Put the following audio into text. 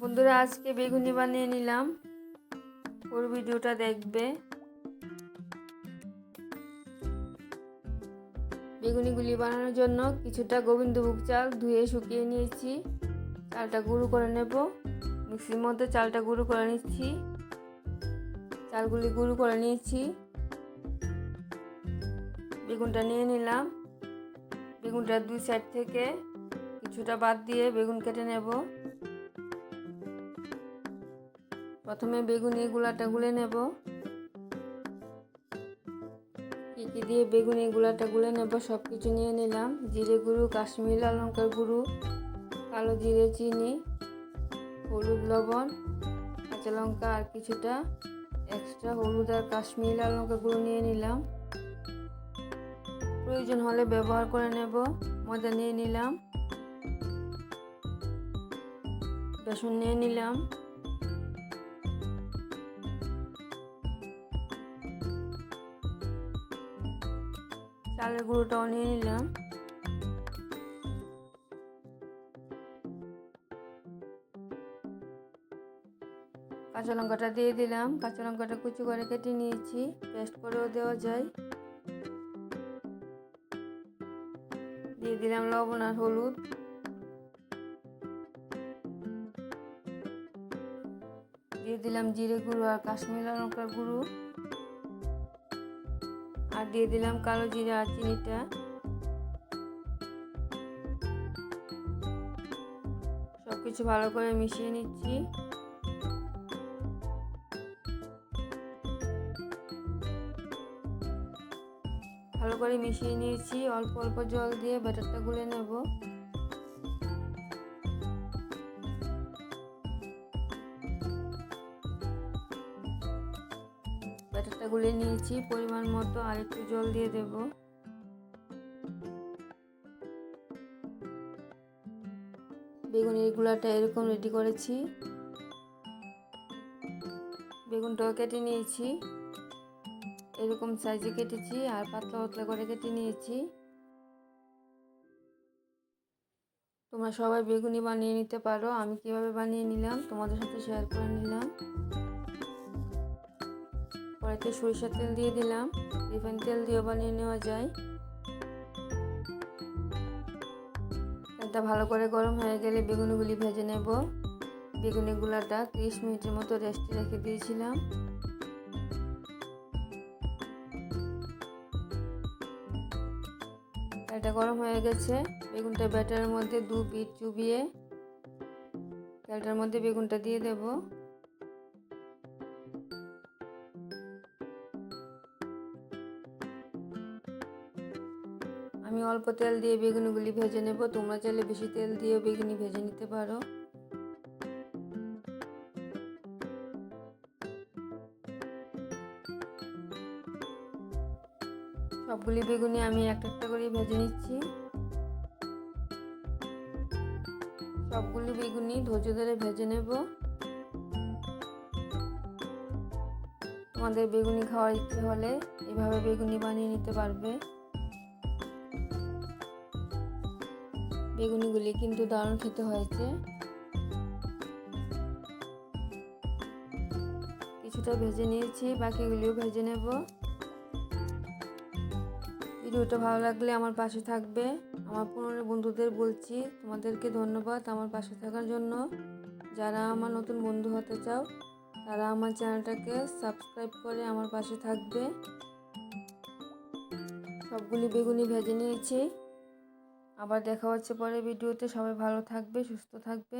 বন্ধুরা, আজকে বেগুনি বানিয়ে নিলাম। পুরো ভিডিওটা দেখবে। বেগুনিগুলি বানানোর জন্য কিছুটা গোবিন্দভোগ চাল ধুয়ে শুকিয়ে নিয়েছি। চালটা গুঁড়ো করে নেব। মিক্সির মধ্যে চালটা গুঁড়ো করে নিচ্ছি। চালগুলি গুঁড়ো করে নিয়েছি। বেগুনটা নিয়ে নিলাম। বেগুনটা দুই সাইড থেকে কিছুটা বাদ দিয়ে বেগুন কেটে নেব। প্রথমে বেগুনি গুলাটা গুলে নেব। কী কী দিয়ে বেগুনি গুলাটা গুলে নেব সব কিছু নিয়ে নিলাম। জিরে গুঁড়ো, কাশ্মীর লঙ্কার গুঁড়ো, কালো জিরে চিনি, হলুদ লবণ, কাঁচা লঙ্কা আর কিছুটা এক্সট্রা হলুদ আর কাশ্মীর লাল লঙ্কার গুঁড়ো নিয়ে নিলাম। প্রয়োজন হলে ব্যবহার করে নেব মজা নিয়ে নিলাম। বেসন নিয়ে নিলাম। চালের গুঁড়োটাও নিয়ে নিলাম। কাঁচা লঙ্কাটা দিয়ে দিলাম। কাঁচা লঙ্কাটা কুচি করে কেটে নিয়েছি। পেস্ট করেও দেওয়া যায়। দিয়ে দিলাম লবণ আর হলুদ। দিয়ে দিলাম জিরে গুঁড়ো আর কাশ্মীর লঙ্কার গুঁড়ো। আর দিয়ে দিলাম কালো জিরা আর চিনিটা। সব কিছু ভালো করে মিশিয়ে নিচ্ছি। ভালো করে মিশিয়ে নিয়েছি। অল্প অল্প জল দিয়ে ব্যাটারটা গুলে নেব। ব্যাটারটা গুলে নিয়েছি, পরিমাণ মতো আর একটু জল দিয়ে দেব। বেগুনের গুলাটা এরকম রেডি করেছি। বেগুনটাও কেটে নিয়েছি। এরকম সাইজে কেটেছি আর পাতলা পাতলা করে কেটে নিয়েছি। তোমরা সবাই বেগুনি বানিয়ে নিতে পারো। আমি কীভাবে বানিয়ে নিলাম, তোমাদের সাথে শেয়ার করে নিলাম। কড়াইতে সরিষার তেল দিয়ে দিলাম। রিফাইন তেল দিয়েও বানিয়ে নেওয়া যায়। তেলটা ভালো করে গরম হয়ে গেলে বেগুনিগুলি ভেজে নেব। বেগুনি গুলাটা তিরিশ মিনিটের মতো রেস্টে রেখে দিয়েছিলাম। তেলটা গরম হয়ে গেছে। বেগুনটা ব্যাটারের মধ্যে দু পিঠ চুবিয়ে তেলটার মধ্যে বেগুনটা দিয়ে দেব। আমি অল্প তেল দিয়ে বেগুনিগুলি ভেজে নেব। তোমরা চাইলে বেশি তেল দিয়ে বেগুনি ভেজে নিতে পারো। সবগুলি বেগুনি আমি একটা একটা করে ভেজে নিচ্ছি। সবগুলি বেগুনি ধৈর্য ধরে ভেজে নেব। তোমাদের বেগুনি খাওয়ার ইচ্ছে হলে এভাবে বেগুনি বানিয়ে নিতে পারবে। বেগুনিগুলি কিন্তু দারুণ খেতে হয়েছে। কিছুটা ভেজে নিয়েছি, বাকিগুলিও ভেজে নেব। ভিডিওটা ভালো লাগলে আমার পাশে থাকবে। আমার পুরনো বন্ধুদের বলছি, তোমাদেরকে ধন্যবাদ আমার পাশে থাকার জন্য। যারা আমার নতুন বন্ধু হতে চাও, তারা আমার চ্যানেলটাকে সাবস্ক্রাইব করে আমার পাশে থাকবে। সবগুলি বেগুনি ভেজে নিয়েছি। আবার দেখা হচ্ছে পরে ভিডিওতে। সবাই ভালো থাকবে সুস্থ থাকবে।